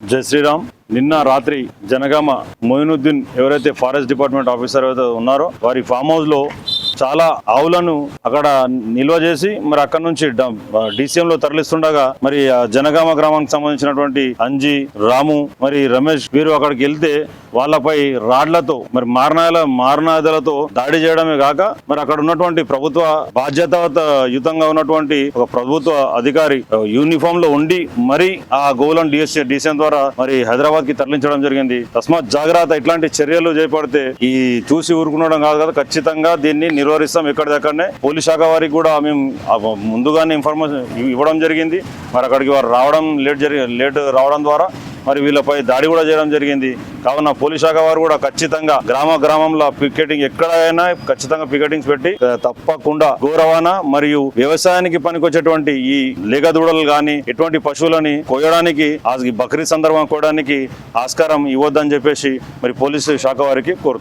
జై శ్రీరామ్. నిన్న రాత్రి జనగామ మొయినుద్దీన్ ఎవరైతే ఫారెస్ట్ డిపార్ట్మెంట్ ఆఫీసర్ అయితే ఉన్నారో వారి ఫామ్ హౌస్లో చాలా ఆవులను అక్కడ నిల్వ చేసి మరి అక్కడ నుంచి డిసిఎం లో తరలిస్తుండగా మరి జనగామ గ్రామానికి సంబంధించినటువంటి అంజి రాము మరి రమేష్ వీరు అక్కడికి వెళ్తే వాళ్ళపై రాడ్లతో మరి మారణాల మారణాదులతో దాడి చేయడమే కాక మరి అక్కడ ఉన్నటువంటి ప్రభుత్వ బాధ్యత యుతంగా ఉన్నటువంటి ఒక ప్రభుత్వ అధికారి యూనిఫామ్లో ఉండి మరి ఆ గోలను డిఎస్ డిసిఎం ద్వారా మరి హైదరాబాద్కి తరలించడం జరిగింది. తస్మాత్ జాగ్రత్త ఇట్లాంటి చర్యలు చేపడితే ఈ చూసి ఊరుకునడం కాదు కదా ఖచ్చితంగా దీన్ని నిర్వహిస్తాం ఎక్కడిదక్కడనే. పోలీస్ శాఖ వారికి కూడా మేము ముందుగానే ఇన్ఫర్మేషన్ ఇవ్వడం జరిగింది. మరి అక్కడికి వారు రావడం లేట్ జరిగి లేట్ రావడం ద్వారా మరి వీళ్ళపై దాడి కూడా చేయడం జరిగింది. కావున పోలీస్ శాఖ వారు కూడా ఖచ్చితంగా గ్రామ గ్రామంలో పికెటింగ్ ఎక్కడైనా ఖచ్చితంగా పికెటింగ్స్ పెట్టి తప్పకుండా గోరవాణ మరియు వ్యవసాయానికి పనికొచ్చేటువంటి ఈ లేగ దూడలు కానీ ఎటువంటి పశువులని కోయడానికి బక్రీద్ సందర్భం కోయడానికి ఆస్కారం ఇవ్వద్దని చెప్పేసి మరి పోలీసు శాఖ వారికి కోరుతుంది